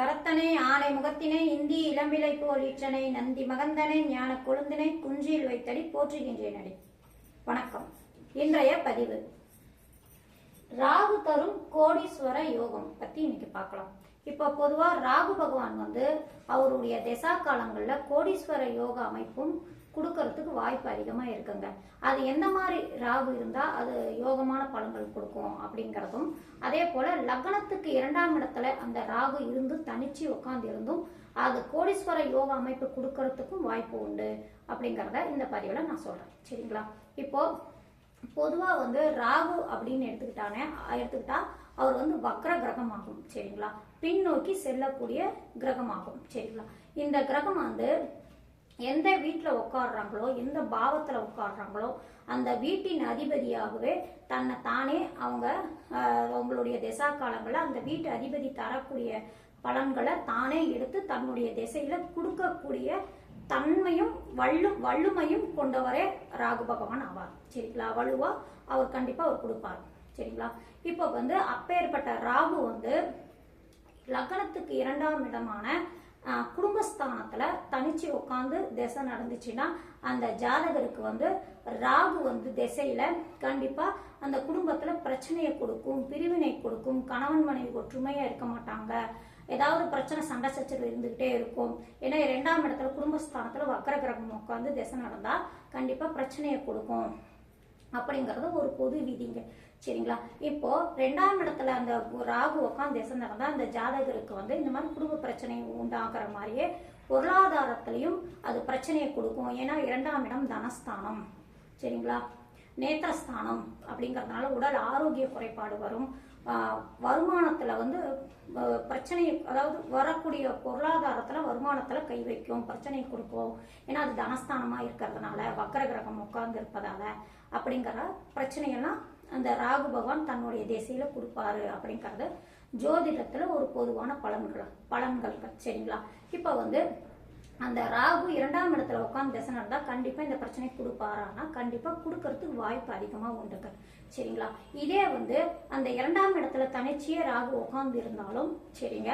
கரத்தனை ஆனை முகத்தினை இந்தி இளம்பிலை போல் ஈற்றனை நந்தி மகந்தனை ஞான கொழுந்தினை குஞ்சில் வைத்தடி போற்றுகின்றேனடி வணக்கம். இன்றைய பதிவு. ராகு தரும் கோடீஸ்வர யோகம் பத்தி இன்னைக்கு பார்க்கலாம். இப்போ பொதுவா ராகு பகவான் வந்து அவருடைய திசா காலங்கள்ல கோடீஸ்வர யோக அமைப்பும் கொடுக்கறதுக்கு வாய்ப்பு அதிகமாக இருக்குங்க. அது எந்த மாதிரி ராகு இருந்தால் அது யோகமான பலன்கள் கொடுக்கும் அப்படிங்கிறதும் அதே போல் லக்னத்துக்கு இரண்டாம் இடத்துல அந்த ராகு இருந்து தனிச்சு உட்காந்து இருந்தும் அது கோடீஸ்வர யோக அமைப்பு கொடுக்கறதுக்கும் வாய்ப்பு உண்டு அப்படிங்கிறத இந்த பதிவில் நான் சொல்கிறேன் சரிங்களா? இப்போ பொதுவாக வந்து ராகு அப்படின்னு எடுத்துக்கிட்டானே எடுத்துக்கிட்டா அவர் வந்து வக்ர கிரகமாகும். சரிங்களா? பின்னோக்கி செல்லக்கூடிய கிரகமாகும். சரிங்களா? இந்த கிரகம் வந்து எந்த வீட்டில் உட்காடுறாங்களோ எந்த பாவத்தில் உட்காடுறாங்களோ அந்த வீட்டின் அதிபதியாகவே தன்னை தானே அவங்க அவங்களுடைய திசா காலங்களில் அந்த வீட்டு அதிபதி தரக்கூடிய பலன்களை தானே எடுத்து தன்னுடைய திசையில கொடுக்கக்கூடிய தன்மையும் வள்ளு வள்ளுமையும் கொண்டவரே ராகு பகவான் ஆவார். சரிங்களா? வலுவா அவர் கண்டிப்பா அவர் கொடுப்பார். சரிங்களா? இப்போ வந்து அப்பேற்பட்ட ராகு வந்து லக்னத்துக்கு இரண்டாம் இடமான குடும்பஸ்தானத்தில் தனிச்சு உட்காந்து திசை நடந்துச்சுன்னா அந்த ஜாதகருக்கு வந்து ராகு வந்து திசையில கண்டிப்பாக அந்த குடும்பத்தில் பிரச்சனையை கொடுக்கும் பிரிவினை கொடுக்கும் கணவன் மனைவி ஒற்றுமையாக இருக்க மாட்டாங்க. ஏதாவது பிரச்சனை சண்டை சச்சரவு இருந்துகிட்டே இருக்கும். ஏன்னா இரண்டாம் இடத்துல குடும்பஸ்தானத்தில் வக்கர கிரகம் உட்காந்து திசை நடந்தால் கண்டிப்பாக பிரச்சனையை கொடுக்கும். அப்படிங்கிறது ஒரு பொது விதிங்க. சரிங்களா? இப்போ ரெண்டாம் இடத்துல அந்த ராகு உட்காந்து திசை நடந்தா அந்த ஜாதகருக்கு வந்து இந்த மாதிரி குடும்ப பிரச்சனை உண்டாக்குற மாதிரியே பொருளாதாரத்திலையும் அது பிரச்சனையை கொடுக்கும். ஏன்னா இரண்டாம் இடம் தனஸ்தானம். சரிங்களா? நேத்திரஸ்தானம் அப்படிங்கறதுனால உடல் ஆரோக்கிய குறைபாடு வரும். வருமானத்தில் வருமானத்துல வந்து பிரச்சனை அதாவது வரக்கூடிய பொருளாதாரத்துல வருமானத்துல கை வைக்கும் பிரச்சனை கொடுக்கும். ஏன்னா அது தனஸ்தானமா இருக்கிறதுனால வக்கர கிரகம் உட்கார்ந்து இருப்பதால அப்படிங்கிற பிரச்சனையெல்லாம் அந்த ராகு பகவான் தன்னுடைய திசையில கொடுப்பாரு அப்படிங்கறது ஜோதிடத்துல ஒரு பொதுவான பலன்கள் பலன்கள் சரிங்களா? இப்ப வந்து அந்த ராகு இரண்டாம் இடத்துல உட்காந்து திசை நடந்தா கண்டிப்பா இந்த பிரச்சனை கொடுப்பாரானா? கண்டிப்பா கொடுக்கறதுக்கு வாய்ப்பு அதிகமா உண்டுங்க சரிங்களா? இதே வந்து அந்த இரண்டாம் இடத்துல தனிச்சியே ராகு உட்காந்து இருந்தாலும் சரிங்க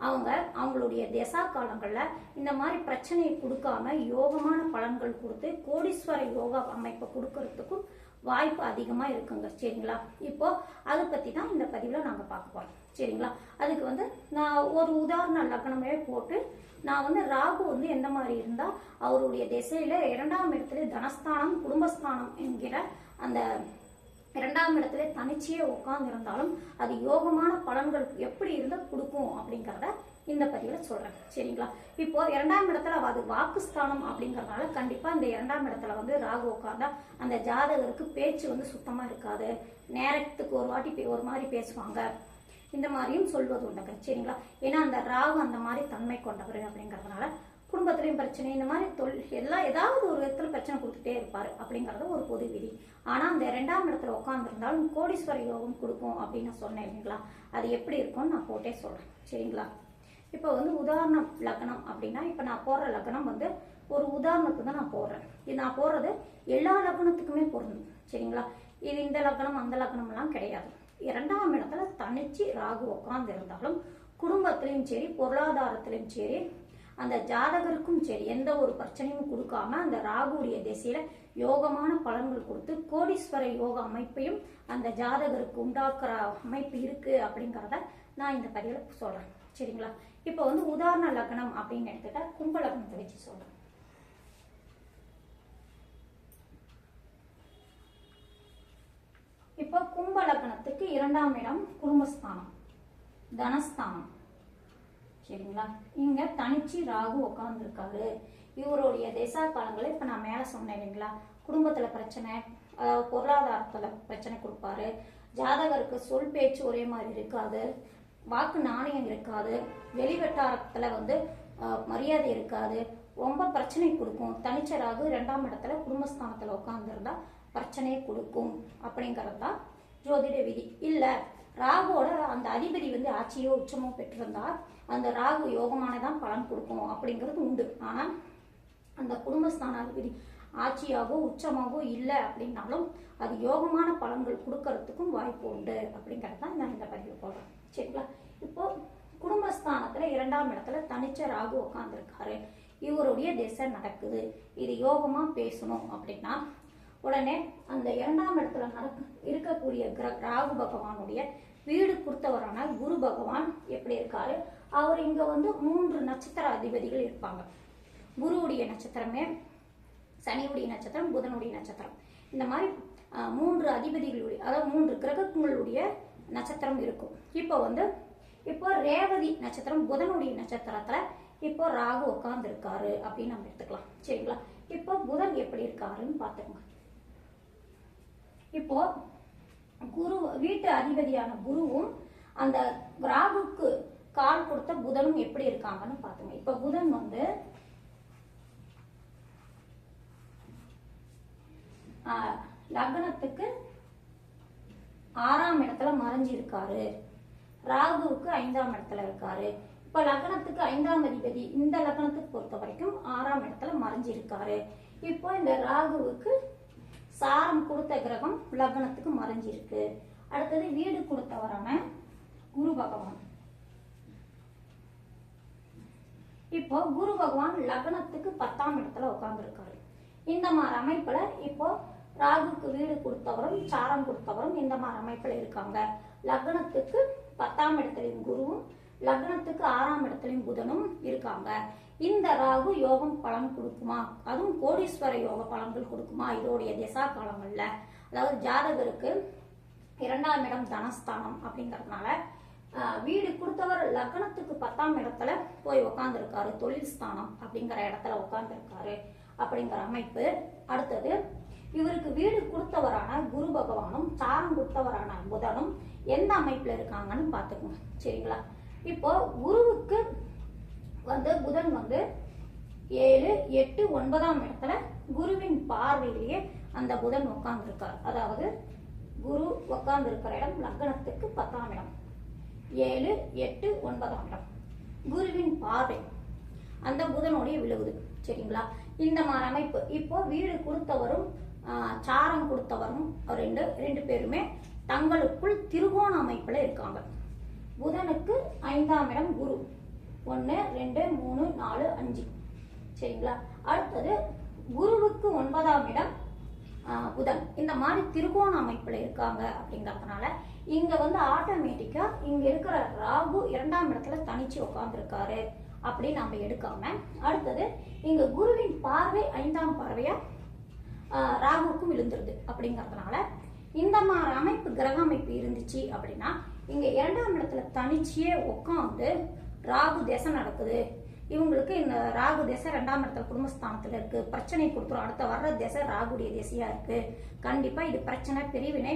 அவங்க அவங்களுடைய திசா காலங்கள்ல இந்த மாதிரி பிரச்சனையை கொடுக்காம யோகமான பலன்கள் கொடுத்து கோடீஸ்வர யோகா அமைப்பை கொடுக்கறதுக்கும் வாய்ப்பு அதிகமா இருக்குங்க. சரிங்களா? இப்போ அதை பற்றி தான் இந்த பதிவுல நாங்க பார்க்க போகிறோம் சரிங்களா? அதுக்கு வந்து நான் ஒரு உதாரண லக்னமே போட்டு நான் வந்து ராகு வந்து எந்த மாதிரி இருந்தா அவருடைய திசையில இரண்டாம் இடத்துல தனஸ்தானம் குடும்பஸ்தானம் என்கிற அந்த இரண்டாம் இடத்துல தனிச்சையே உட்கார்ந்து இருந்தாலும் அது யோகமான பலன்கள் எப்படி இருந்தால் கொடுக்கும் அப்படிங்கிறத இந்த பதிவுல சொல்றேன். சரிங்களா? இப்போ இரண்டாம் இடத்துல அது வாக்குஸ்தானம் அப்படிங்கறதுனால கண்டிப்பா இந்த இரண்டாம் இடத்துல வந்து ராகு உட்கார்ந்தா அந்த ஜாதகருக்கு பேச்சு வந்து சுத்தமா இருக்காது. நேரத்துக்கு ஒரு வாட்டி ஒரு மாதிரி பேசுவாங்க. இந்த மாதிரியும் சொல்வது உண்டுங்க. சரிங்களா? ஏன்னா அந்த ராகு அந்த மாதிரி தன்மை கொண்டவர் அப்படிங்கறதுனால குடும்பத்திலையும் பிரச்சனை இந்த மாதிரி தொழில் எல்லாம் ஏதாவது ஒரு விதத்துல பிரச்சனை கொடுத்துட்டே இருப்பாரு அப்படிங்கிறது ஒரு பொது விதி. ஆனா அந்த இரண்டாம் இடத்துல உட்காந்துருந்தாலும் கோடீஸ்வர யோகம் கொடுக்கும் அப்படின்னு நான் சொன்னேன் இல்லைங்களா? அது எப்படி இருக்கும்னு நான் போட்டே சொல்றேன். சரிங்களா? இப்போ வந்து உதாரணம் லக்னம் அப்படின்னா இப்போ நான் போடுற லக்னம் வந்து ஒரு உதாரணத்துக்கு தான் நான் போடுறேன். இது நான் போடுறது எல்லா லக்னத்துக்குமே பொருந்தும். சரிங்களா? இது இந்த லக்னம் அந்த லக்னம்லாம் கிடையாது. இரண்டாம் இடத்துல தனிச்சு ராகு உட்கார்ந்து இருந்தாலும் குடும்பத்திலையும் சரி பொருளாதாரத்திலையும் சரி அந்த ஜாதகருக்கும் சரி எந்த ஒரு பிரச்சனையும் கொடுக்காம அந்த ராகுடைய திசையில யோகமான பலன்கள் கொடுத்து கோடீஸ்வர யோக அமைப்பையும் அந்த ஜாதகருக்கு உண்டாக்குற அமைப்பு இருக்கு அப்படிங்கிறத நான் இந்த பதிவுல சொல்றேன். சரிங்களா? இப்போ வந்து உதாரண லக்னம் அப்படின்னு எடுத்துட்டா கும்ப லக்னத்தை வச்சு சொல்றேன். இப்போ கும்ப லக்னத்துக்கு இரண்டாம் இடம் குடும்பஸ்தானம் தனஸ்தானம். சரிங்களா? இங்க தனிச்சு ராகு உட்கார்ந்துருக்காரு இவருடைய திசா காலங்களை இப்ப நான் மேல சொன்னேன் இல்லைங்களா? குடும்பத்துல பிரச்சனை அதாவது பொருளாதாரத்துல பிரச்சனை கொடுப்பாரு. ஜாதகருக்கு சொல் பேச்சு ஒரே மாதிரி இருக்காது. வாக்கு நாணயம் இருக்காது வெளிவட்டாரத்தில் வந்து மரியாதை இருக்காது ரொம்ப பிரச்சனை கொடுக்கும். தனிச்ச ராகு ரெண்டாம் இடத்துல குடும்பஸ்தானத்தில் உட்காந்துருந்தா பிரச்சனையை கொடுக்கும் அப்படிங்கிறது தான் ஜோதிட விதி. இல்லை ராகுவோட அந்த அதிபதி வந்து ஆட்சியோ உச்சமோ பெற்றிருந்தா அந்த ராகு யோகமானதான் பலன் கொடுக்கும் அப்படிங்கிறது உண்டு. ஆனால் அந்த குடும்பஸ்தான அதிபதி ஆட்சியாகவோ உச்சமாகவோ இல்லை அப்படின்னாலும் அது யோகமான பலன்கள் கொடுக்கறதுக்கும் வாய்ப்பு உண்டு அப்படிங்கிறது தான் நான் இந்த பதிவு போடுறேன். சரிங்களா? இப்போ குடும்பஸ்தானத்துல இரண்டாம் இடத்துல தனிச்ச ராகு உட்காந்துருக்காரு இவருடைய திசை நடக்குது. இது யோகமா பேசணும் அப்படின்னா உடனே அந்த இரண்டாம் இடத்துல நடக்க இருக்கக்கூடிய கிர ராகு பகவானுடைய வீடு கொடுத்தவரான குரு பகவான் எப்படி இருக்காரு? அவர் இங்க வந்து மூன்று நட்சத்திர அதிபதிகள் இருப்பாங்க. குருவுடைய நட்சத்திரமே சனியுடைய நட்சத்திரம் புதனுடைய நட்சத்திரம். இந்த மாதிரி மூன்று அதிபதிகளுடைய அதாவது மூன்று கிரகங்களுடைய நட்சத்திரம் இருக்கும். இப்போ வந்து இப்போ ரேவதி நட்சத்திரம் புதனுடைய நட்சத்திரத்துல இப்போ ராகு உட்கார்ந்து இருக்காரு அப்படின்னு நம்ம எடுத்துக்கலாம். சரிங்களா? இப்போ புதன் எப்படி இருக்காருன்னு பார்த்துக்கோங்க. இப்போ குரு வீட்டு அதிபதியான குருவும் அந்த ராகுக்கு கால் கொடுத்த புதனும் எப்படி இருக்காங்கன்னு பாத்துங்க இப்ப புதன் வந்து லக்னத்துக்கு ஆறாம் இடத்துல மறைஞ்சிருக்காரு. ராகுவுக்கு ஐந்தாம் இடத்துல இருக்காரு. இப்ப லக்னத்துக்கு ஐந்தாம் அதிபதி இந்த லக்னத்துக்கு பொறுத்த வரைக்கும் ஆறாம் இடத்துல மறைஞ்சிருக்காரு. இப்போ இந்த ராகுவுக்கு சாரம் கொடுத்த கிரகம் லக்னத்துக்கு மறைஞ்சிருக்கு. அடுத்தது வீடு கொடுத்தவரான குரு பகவான். இப்போ குரு பகவான் லக்னத்துக்கு பத்தாம் இடத்துல உட்காந்துருக்காரு இந்த மாதிரி அமைப்புல இப்போ ராகுக்கு வீடு கொடுத்தவரும் சாரம் கொடுத்தவரும் இந்த மாதிரி அமைப்புல இருக்காங்க. லக்னத்துக்கு பத்தாம் இடத்துலையும் குருவும் லக்னத்துக்கு ஆறாம் இடத்துலையும் புதனும் இருக்காங்க. இந்த ராகு யோகம் பலன் கொடுக்குமா? அதுவும் கோடீஸ்வர யோக பலன்கள் கொடுக்குமா? இதோடைய திசா காலங்கள்ல. அதாவது ஜாதகருக்கு இரண்டாம் இடம் தனஸ்தானம் அப்படிங்கறதுனால வீடு கொடுத்தவர் லக்னத்துக்கு பத்தாம் இடத்துல போய் உக்காந்துருக்காரு. தொழில் ஸ்தானம் அப்படிங்கிற இடத்துல உட்காந்துருக்காரு அப்படிங்கிற அமைப்பு. அடுத்தது இவருக்கு வீடு கொடுத்தவரான குரு பகவானும் சாரம் கொடுத்தவரான புதனும் எந்த அமைப்புல இருக்காங்கன்னு பார்த்துக்கோங்க சரிங்களா? இப்போ குருவுக்கு வந்து புதன் வந்து ஏழு எட்டு ஒன்பதாம் இடத்துல குருவின் பார்வையிலேயே அந்த புதன் உட்கார்ந்துருக்கார். அதாவது குரு உட்கார்ந்து இருக்கிற இடம் லக்னத்துக்கு பத்தாம் இடம். ஏழு எட்டு ஒன்பதாம் இடம். குருவின் பார்வை. அந்த புதனுடைய விழுகுது. சரிங்களா? இந்த மாதிரி அமைப்பு. இப்போ வீடு கொடுத்தவரும் சாரம் கொடுத்தவரும் ரெண்டு ரெண்டு பேருமே தங்களுக்குள் திருகோண அமைப்பில் இருக்காங்க. புதனுக்கு ஐந்தாம் இடம் குரு. ஒன்று ரெண்டு மூணு நாலு அஞ்சு. சரிங்களா? அடுத்தது குருவுக்கு ஒன்பதாம் இடம் புதன். இந்த மாதிரி திருகோண அமைப்பில் இருக்காங்க அப்படிங்கறதுனால இங்கே வந்து ஆட்டோமேட்டிக்காக இங்கே இருக்கிற ராகு இரண்டாம் இடத்துல தனிச்சு உட்காந்துருக்காரு அப்படின்னு நம்ம எடுக்காம அடுத்தது இங்கே குருவின் பார்வை ஐந்தாம் பார்வையாக ராகுவுக்கும் விழுந்துருது அப்படிங்கிறதுனால இந்த மாதிரி அமைப்பு கிரக அமைப்பு இருந்துச்சு அப்படின்னா இங்க இரண்டாம் இடத்துல தனிச்சியே உட்காந்து ராகு தேசம் நடக்குது. இவங்களுக்கு இந்த ராகு தேசம் ரெண்டாம் இடத்துல குடும்பஸ்தானத்துல இருக்கு. பிரச்சனை கொடுத்துரும். அடுத்த வர்ற தேசம் ராகுடைய தேசியா இருக்கு. கண்டிப்பா இது பிரச்சனை பிரிவினை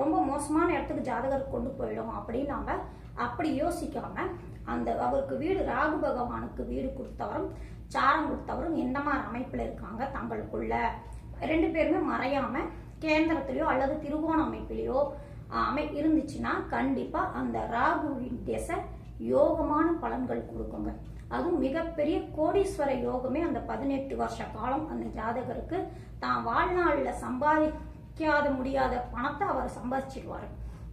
ரொம்ப மோசமான இடத்துக்கு ஜாதகர் கொண்டு போயிடும் அப்படின்னு நாம அப்படி யோசிக்காம அந்த அவருக்கு வீடு ராகு பகவானுக்கு வீடு கொடுத்தவரும் சாரம் கொடுத்தவரும் எந்த மாதிரி அமைப்புல இருக்காங்க தங்களுக்குள்ள. ரெண்டு பேருமே மறையாம கேந்திரத்திலயோ அல்லது திருகோண அமைப்பிலேயோ அமை இருந்துச்சுன்னா கண்டிப்பா அந்த ராகுவின் திசை யோகமான பலன்கள் கொடுக்குங்க. அதுவும் மிகப்பெரிய கோடீஸ்வர யோகமே அந்த பதினெட்டு வருஷ காலம் அந்த ஜாதகருக்கு தான் வாழ்நாளில் சம்பாதிக்காத முடியாத பணத்தை அவர் சம்பாதிச்சிடுவாரு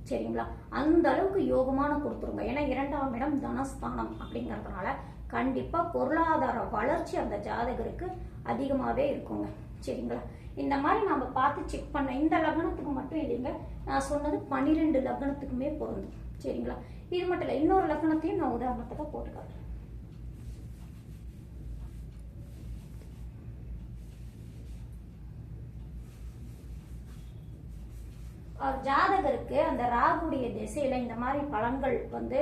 சரிங்களா? அந்த அளவுக்கு யோகமான கொடுத்துருங்க. ஏன்னா இரண்டாம் இடம் தனஸ்தானம் அப்படிங்கறதுனால கண்டிப்பா பொருளாதார வளர்ச்சி அந்த ஜாதகருக்கு அதிகமாவே இருக்குங்க. சரிங்களா? இந்த மாதிரி நம்ம பார்த்து செக் பண்ண இந்த லக்னத்துக்கு மட்டும் இல்லைங்க. நான் சொன்னது பன்னிரெண்டு லக்னத்துக்குமே பொருந்தும் சரிங்களா? இது மட்டும் இல்லை இன்னொரு லக்னத்தையும் நான் உதாரணத்துக்கு போட்டுக்கலாம் ஜாதகருக்கு அந்த ராகுடைய திசையில இந்த மாதிரி பலன்கள் வந்து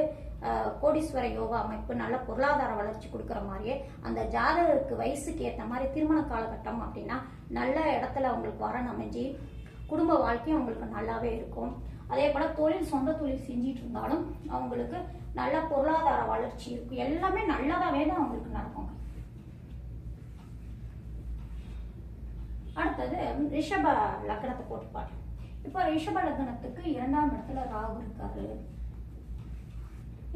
கோடீஸ்வர யோகா அமைப்பு நல்ல பொருளாதார வளர்ச்சி கொடுக்குற மாதிரியே அந்த ஜாதகருக்கு வயசுக்கு ஏற்ற மாதிரி திருமண காலகட்டம் அப்படின்னா நல்ல இடத்துல அவங்களுக்கு வரன் அமைஞ்சு குடும்ப வாழ்க்கையும் அவங்களுக்கு நல்லாவே இருக்கும். அதே போல தொழில் சொந்த தொழில் செஞ்சிட்டு இருந்தாலும் அவங்களுக்கு நல்ல பொருளாதார வளர்ச்சி இருக்கும். எல்லாமே நல்லதாவே தான் அவங்களுக்கு நடக்கும். அடுத்தது ரிஷப லக்னத்தை போட்டு இப்போ ரிஷப லக்னத்துக்கு இரண்டாம் இடத்துல ராகு இருக்காரு.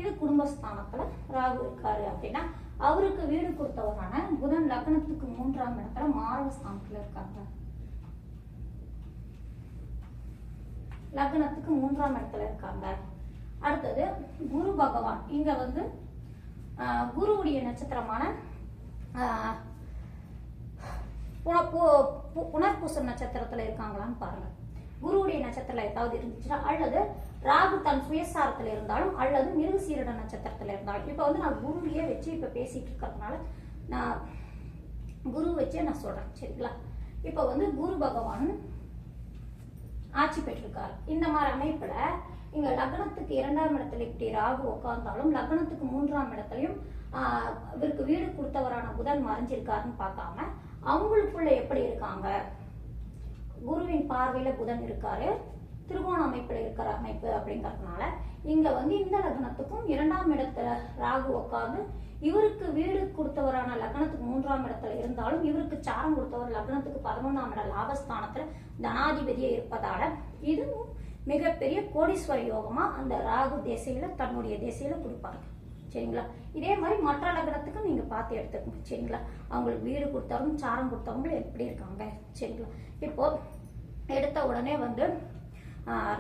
இது குடும்பஸ்தானத்துல ராகு இருக்காரு அப்படின்னா அவருக்கு வீடு கொடுத்தவரான புதன் லக்னத்துக்கு மூன்றாம் இடத்துல மாரக ஸ்தானத்துல இருக்காங்க. லக்னத்துக்கு மூன்றாம் இடத்துல இருக்காங்க. அடுத்தது குரு பகவான். இங்க வந்து ஆஹ், குருவுடைய நட்சத்திரமான ஆஹ், புன- நட்சத்திரத்துல இருக்காங்களான்னு பாருங்க. குருவுடைய நட்சத்திரத்துல ஏதாவது இருந்துச்சுன்னா அல்லது ராகு தன் சுயசாரத்துல இருந்தாலும் அல்லது மிருகசீரட நட்சத்திரத்துல இருந்தாலும். இப்ப வந்து நான் குருவையே வச்சு இப்ப பேசிட்டு இருக்கிறதுனால நான் குரு வச்சே நான் சொல்றேன். சரிங்களா? இப்ப வந்து குரு பகவான் ஆட்சி பெற்றிருக்காரு. இந்த மாதிரி அமைப்புல இங்க லக்னத்துக்கு இரண்டாம் இடத்துல இப்படி ராகு உட்கார்ந்தாலும் லக்னத்துக்கு மூன்றாம் இடத்துலயும் ஆஹ், இவருக்கு வீடு கொடுத்தவரான புதன் மறைஞ்சிருக்காருன்னு பார்க்காம அவங்களுக்குள்ள எப்படி இருக்காங்க? குருவின் பார்வையில புதன் இருக்காரு. திருகோண அமைப்புல இருக்கிற அமைப்பு அப்படிங்கறதுனால இங்க வந்து இந்த லக்னத்துக்கும் இரண்டாம் இடத்துல ராகு உட்காந்து இவருக்கு வீடு கொடுத்தவரான லக்னத்துக்கு மூன்றாம் இடத்துல இருந்தாலும் இவருக்கு சாரம் கொடுத்தவர் லக்னத்துக்கு பதினொன்றாம் இட லாபஸ்தானத்துல தனாதிபதியே இருப்பதால இதுவும் மிகப்பெரிய கோடீஸ்வர யோகமா அந்த ராகு திசையில தன்னுடைய திசையில கொடுப்பாங்க. சரிங்களா? இதே மாதிரி மற்ற லக்னத்துக்கும் நீங்க பார்த்து எடுத்துக்கோங்க. சரிங்களா? அவங்களுக்கு வீடு கொடுத்தவங்க சாரம் கொடுத்தவங்களும் எப்படி இருக்காங்க? சரிங்களா? இப்போ எடுத்த உடனே வந்து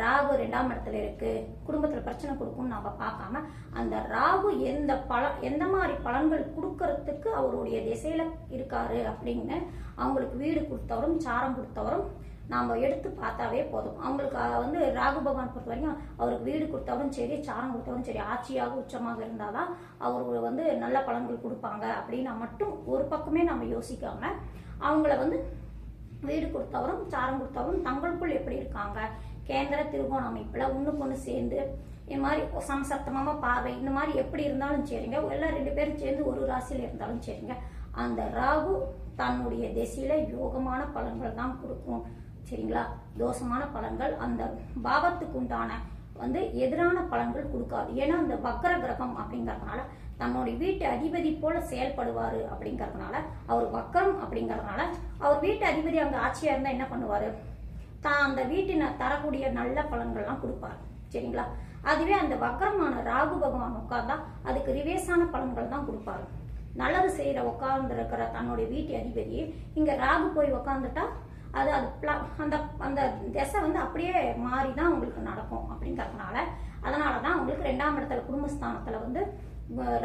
ராகு ரெண்டாம் இடத்துல இருக்கு. குடும்பத்துல பிரச்சனை கொடுக்கும்னு நாம பார்க்காம அந்த ராகு எந்த பல எந்த மாதிரி பலன்கள் கொடுக்கறதுக்கு அவருடைய திசையில இருக்காரு அப்படின்னு அவங்களுக்கு வீடு கொடுத்தவரும் சாரம் கொடுத்தவரும் நாம எடுத்து பார்த்தாவே போதும். அவங்களுக்கு வந்து ராகு பகவான் பொறுத்த வரைக்கும் அவருக்கு வீடு கொடுத்தவரும் சரி சாரம் கொடுத்தவரும் சரி ஆட்சியாக உச்சமாக இருந்தாதான் அவர் வந்து நல்ல பலன்கள் கொடுப்பாங்க. அப்படின்னா மட்டும் ஒரு பக்கமே நம்ம யோசிக்காம அவங்கள வந்து வீடு கொடுத்தவரும் சாரம் கொடுத்தவரும் தங்களுக்குள் எப்படி இருக்காங்க? கேந்திர திருகோண அமைப்புல ஒண்ணுக்கு ஒண்ணு சேர்ந்து இந்த மாதிரி சமசப்தமமா பார்வை இந்த மாதிரி எப்படி இருந்தாலும் சரிங்க. எல்லாம் ரெண்டு பேரும் சேர்ந்து ஒரு ராசியில இருந்தாலும் சரிங்க. அந்த ராகு தன்னுடைய திசையில யோகமான பலன்கள் தான் கொடுக்கும். சரிங்களா? தோஷமான பலன்கள் அந்த பாவத்துக்கு உண்டான வந்து எதிரான பலன்கள் கொடுக்காது. ஏன்னா அந்த வக்கர கிரகம் அப்படிங்கிறதுனால தன்னுடைய வீட்டு அதிபதி போல செயல்படுவார் அப்படிங்கிறதுனால அவர் வக்கரம் அப்படிங்கிறதுனால அவர் வீட்டு அதிபதி அங்க ஆட்சியா இருந்தா என்ன பண்ணுவாரு? தான் அந்த வீட்டின தரக்கூடிய நல்ல பலன்கள்லாம் கொடுப்பாரு. சரிங்களா? அதுவே அந்த வக்கரமான ராகு பகவான் உட்கார்ந்தா அதுக்கு ரிவேஸான பலன்கள் தான் கொடுப்பாரு. நல்லது செய்யற உட்கார்ந்து இருக்கிற தன்னுடைய வீட்டு அதிபதி இங்க ராகு போய் உட்காந்துட்டா அது அது அந்த அந்த திசை வந்து அப்படியே மாறி தான் உங்களுக்கு நடக்கும் அப்படிங்கறதுனால அதனால தான் உங்களுக்கு ரெண்டாம் இடத்துல குடும்பஸ்தானத்தில் வந்து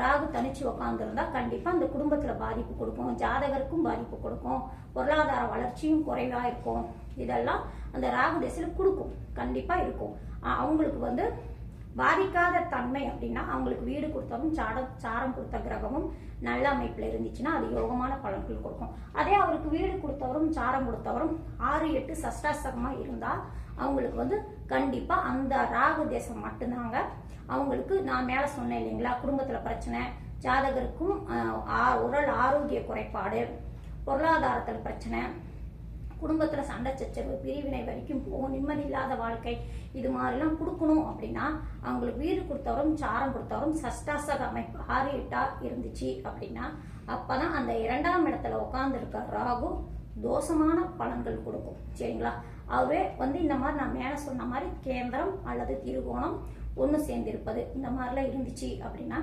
ராகு தனிச்சு உட்காந்துருந்தா கண்டிப்பா அந்த குடும்பத்துல பாதிப்பு கொடுக்கும் ஜாதகருக்கும் பாதிப்பு கொடுக்கும் பொருளாதார வளர்ச்சியும் குறைவா இருக்கும். இதெல்லாம் அந்த ராகு திசையில கொடுக்கும் கண்டிப்பா இருக்கும். அவங்களுக்கு வந்து பாதிக்காத தன்மை அப்படின்னா அவங்களுக்கு வீடு கொடுத்தவரும் சாடம் சாரம் கொடுத்த கிரகமும் நல்ல அமைப்பில் இருந்துச்சுன்னா அது யோகமான பலன்கள் கொடுக்கும். அதே அவருக்கு வீடு கொடுத்தவரும் சாரம் கொடுத்தவரும் ஆறு எட்டு சஷ்டாசகமாக இருந்தால் அவங்களுக்கு வந்து கண்டிப்பாக அந்த ராகு தேசம் மட்டும்தாங்க. அவங்களுக்கு நான் மேலே சொன்னேன் இல்லைங்களா குடும்பத்தில் பிரச்சனை ஜாதகருக்கும் ஆ- உடல் ஆரோக்கிய குறைபாடு பொருளாதாரத்தில் பிரச்சனை குடும்பத்தில் சண்டை சச்சரவு பிரிவினை வரைக்கும் போகும் நிம்மதி இல்லாத வாழ்க்கை இது மாதிரிலாம் கொடுக்கணும் அப்படின்னா அவங்களுக்கு வீடு கொடுத்தவரும் சாரம் கொடுத்தவரும் சஷ்டாசக அமைப்பு ஆறு எட்டா இருந்துச்சு அப்படின்னா அப்பதான் அந்த இரண்டாம் இடத்துல உட்காந்துருக்க ராகு தோஷமான பலன்கள் கொடுக்கும். சரிங்களா? அதுவே வந்து இந்த மாதிரி நான் மேலே சொன்ன மாதிரி கேந்திரம் அல்லது திருகோணம் ஒன்று சேர்ந்திருப்பது. இந்த மாதிரிலாம் இருந்துச்சு அப்படின்னா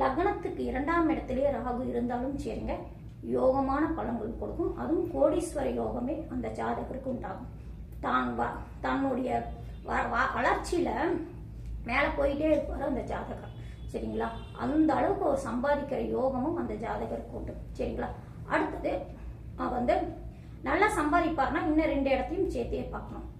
லக்னத்துக்கு இரண்டாம் இடத்திலே ராகு இருந்தாலும் சரிங்க. யோகமான பலன்கள் கொடுக்கும். அதுவும் கோடீஸ்வர யோகமே அந்த ஜாதகருக்கு உண்டாகும். தான் வ- தன்னுடைய வ- வ- வளர்ச்சியில மேலே போயிட்டே இருப்பார் அந்த ஜாதகர். சரிங்களா? அந்த அளவுக்கு ஒரு சம்பாதிக்கிற யோகமும் அந்த ஜாதகருக்கு உண்டு. சரிங்களா? அடுத்தது வந்து நல்லா சம்பாதிப்பார்னா இன்னும் ரெண்டு இடத்தையும் சேர்த்தே பார்க்கணும்.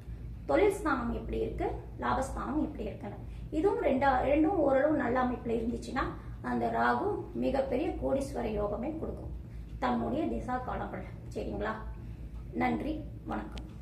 தொழில் ஸ்தானம் எப்படி இருக்கு? லாபஸ்தானம் எப்படி இருக்குன்னு இதுவும் ரெண்டா ரெண்டும் ஓரளவு நல்ல அமைப்பில் இருந்துச்சுன்னா அந்த ராகு மிகப்பெரிய கோடீஸ்வர யோகமே கொடுக்கும். தன்னுடைய திசா காலங்கள் சரிங்களா? நன்றி. வணக்கம்.